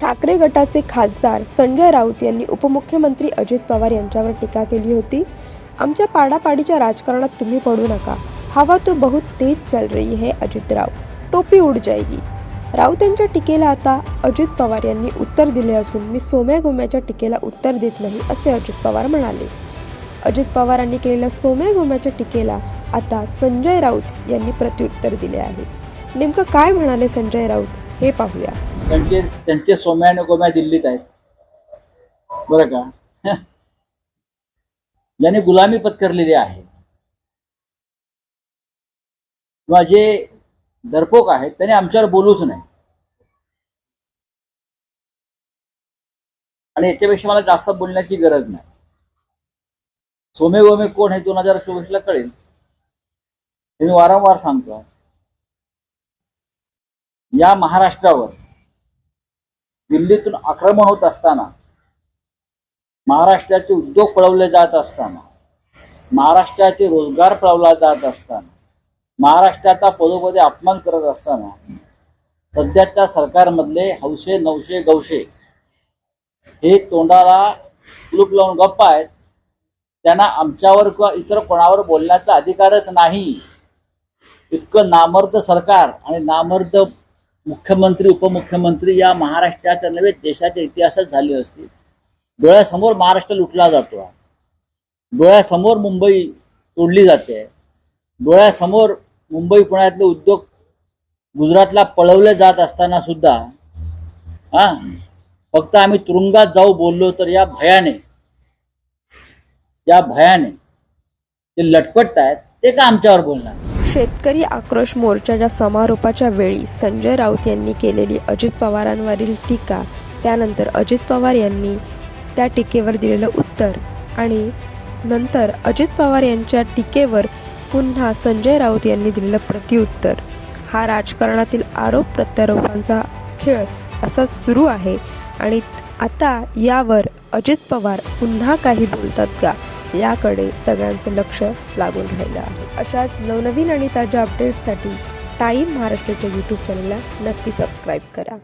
ठाकरे गटाचे खासदार संजय राऊत यांनी उपमुख्यमंत्री अजित पवार यांच्यावर टीका केली होती. आमच्या पाडापाडीच्या राजकारणात तुम्ही पडू नका. हवा तो बहुत तेज चल रही है अजित राव. टोपी उड जाएगी. राऊत यांच्या टीकेला आता अजित पवार यांनी उत्तर दिले असून मी सोम्या गोम्याच्या टीकेला उत्तर देत नाही असे अजित पवार म्हणाले. अजित पवारांनी केलेल्या सोम्या गोम्याच्या टीकेला आता संजय राऊत यांनी प्रत्युत्तर दिले आहे. नेमकं काय म्हणाले संजय राऊत हे पाहूया. त्यांचे त्यांचे सोम्यानुगोम्या दिल्लीत आहेत. बरं का? ज्यांनी गुलामी पत्करलेली आहे. किंवा जे डरपोक आहेत त्यांनी आमच्यावर बोलूच नाही आणि याच्यापेक्षा मला जास्त बोलण्याची गरज नाही. सोमे गोमे कोण हे दोन हजार चोवीसला कळेल. हे मी वारंवार सांगतो. या महाराष्ट्रावर दिल्लीतून आक्रमण होत असताना महाराष्ट्राचे उद्योग पळवले जात असताना महाराष्ट्राचे रोजगार पळवला जात असताना महाराष्ट्राचा पदोपदी अपमान करत असताना सध्याच्या सरकारमधले हौशे नवशे गवशे हे तोंडाला कुलूप लावून गप्प आहेत. त्यांना आमच्यावर किंवा इतर कोणावर बोलण्याचा अधिकारच नाही. इतकं नामर्द सरकार आणि नामर्द मुख्यमंत्री उपमुख्यमंत्री या महाराष्ट्राच्या नव्हे देशाच्या इतिहासात झाले असते डोळ्यासमोर महाराष्ट्र लुटला जातो. डोळ्यासमोर मुंबई तोडली जाते. डोळ्यासमोर मुंबई पुण्यातले उद्योग गुजरातला पळवले जात असताना सुद्धा हा फक्त आम्ही तुरुंगात जाऊ बोललो तर या भयाने या भयाने ते लटपट आहेत ते का आमच्यावर बोलणार? शेतकरी आक्रोश मोर्चाच्या समारोपाच्या वेळी संजय राऊत यांनी केलेली अजित पवारांवरील टीका त्यानंतर अजित पवार यांनी त्या टीकेवर दिलेलं उत्तर आणि नंतर अजित पवार यांच्या टीकेवर पुन्हा संजय राऊत यांनी दिलेलं प्रत्युत्तर. हा राजकारणातील आरोप प्रत्यारोपांचा खेळ असा सुरू आहे आणि आता यावर अजित पवार पुन्हा काही बोलतात का? याकडे सगळ्यांचं लक्ष लागून राहिलं आहे. अशाच नवनवीन आणि ताज्या अपडेट्ससाठी टाईम महाराष्ट्राच्या यूट्यूब चॅनलला नक्की सबस्क्राईब करा.